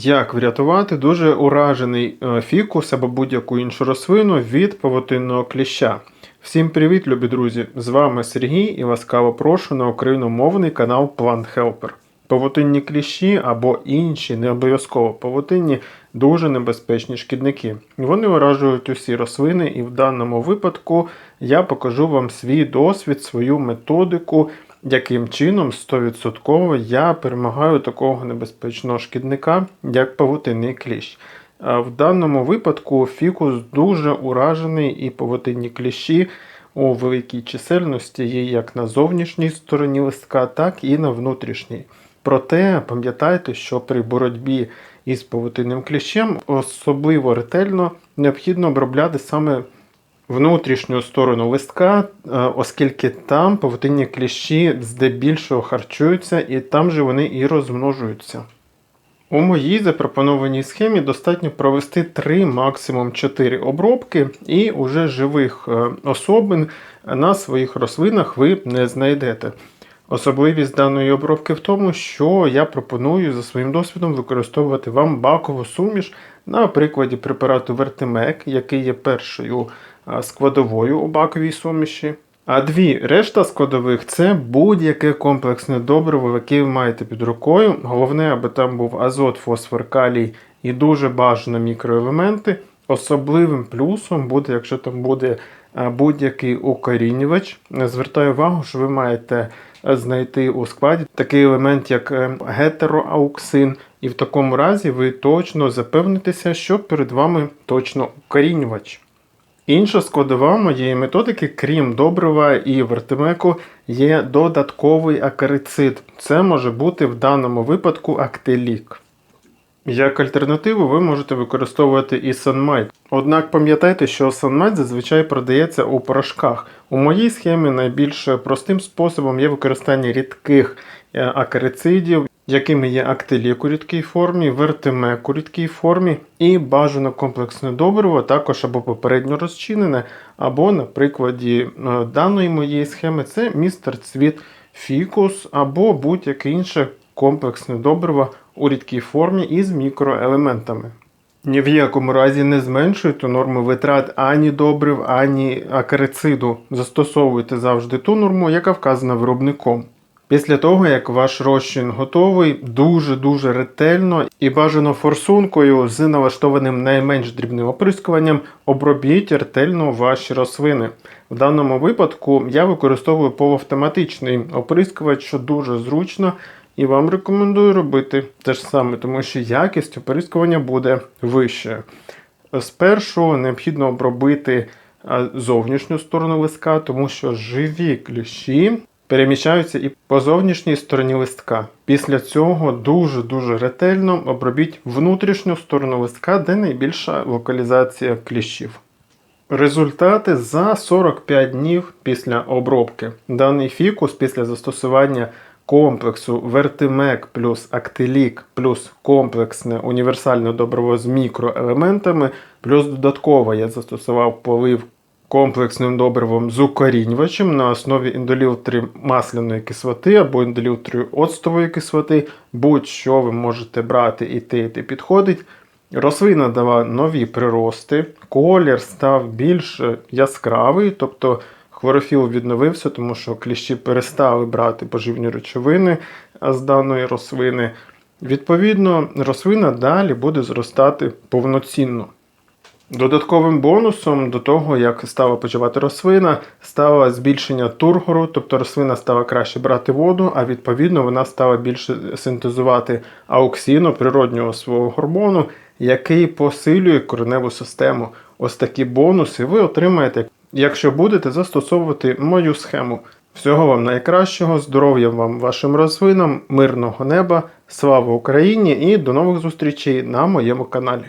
Як врятувати дуже уражений е, фікус або будь-яку іншу рослину від павутинного кліща? Всім привіт, любі друзі! З вами Сергій і ласкаво прошу на україномовний канал Plant Helper. Павутинні кліщі або інші, не обов'язково павутинні, дуже небезпечні шкідники. Вони уражують усі рослини, і в даному випадку я покажу вам свій досвід, свою методику, яким чином 100% я перемагаю такого небезпечного шкідника, як павутинний кліщ. В даному випадку фікус дуже уражений і павутинні кліщі у великій чисельності є як на зовнішній стороні листка, так і на внутрішній. Проте пам'ятайте, що при боротьбі із павутинним кліщем особливо ретельно необхідно обробляти саме внутрішню сторону листка, е, оскільки там павутинні кліщі здебільшого харчуються і там же вони і розмножуються. У моїй запропонованій схемі достатньо провести 3, максимум 4 обробки, і уже живих е, особин на своїх рослинах ви не знайдете. Особливість даної обробки в тому, що я пропоную за своїм досвідом використовувати вам бакову суміш на прикладі препарату Вертимек, який є першою складовою у баковій суміші. А дві решта складових це будь-яке комплексне добриво, яке ви маєте під рукою. Головне, аби там був азот, фосфор, калій і дуже бажано мікроелементи. Особливим плюсом буде, якщо там буде будь-який укорінювач. Звертаю увагу, що ви маєте знайти у складі такий елемент, як е, гетероауксин, і в такому разі ви точно запевнитеся, що перед вами точно укорінювач. Інша складова моєї методики, крім добрива і вертимеку, є додатковий акарицид. Це може бути в даному випадку актелік. Як альтернативу ви можете використовувати і Sunmite. Однак пам'ятайте, що Sunmite зазвичай продається у порошках. У моїй схемі найбільш простим способом є використання рідких е, акарицидів, якими є актилік у рідкій формі, вертимек у рідкій формі і бажано комплексне добриво, також або попередньо розчинене, або, на прикладі е, даної моєї схеми, це містер цвіт фікус або будь-яке інше комплексне добриво у рідкій формі із мікроелементами. Ні в якому разі не зменшуйте норму витрат ані добрив, ані акарициду. Застосовуйте завжди ту норму, яка вказана виробником. Після того, як ваш розчин готовий, дуже-дуже ретельно і бажано форсункою з налаштованим найменш дрібним оприскуванням, обробіть ретельно ваші рослини. В даному випадку я використовую полуавтоматичний оприскувач, що дуже зручно, і вам рекомендую робити те ж саме, тому що якість оприскування буде вища. Спершу необхідно обробити зовнішню сторону листка, тому що живі кліщі переміщаються і по зовнішній стороні листка. Після цього дуже-дуже ретельно обробіть внутрішню сторону листка, де найбільша локалізація кліщів. Результати за 45 днів після обробки. Даний фікус після застосування комплексу Вертимек плюс Актилік плюс комплексне універсальне добриво з мікроелементами, плюс додатково я застосував полив комплексним добривом з укорінювачем на основі індолілтри масляної кислоти або індолілтри оцтової кислоти. Будь-що ви можете брати і те, і те підходить. Рослина дала нові прирости, колір став більш яскравий, тобто хлорофіл відновився, тому що кліщі перестали брати поживні речовини з даної рослини. Відповідно, рослина далі буде зростати повноцінно. Додатковим бонусом до того, як стала почувати рослина, стало збільшення тургору, тобто рослина стала краще брати воду, а відповідно вона стала більше синтезувати ауксіну, природнього свого гормону, який посилює кореневу систему. Ось такі бонуси ви отримаєте, якщо будете застосовувати мою схему. Всього вам найкращого, здоров'я вам вашим рослинам, мирного неба, слава Україні і до нових зустрічей на моєму каналі.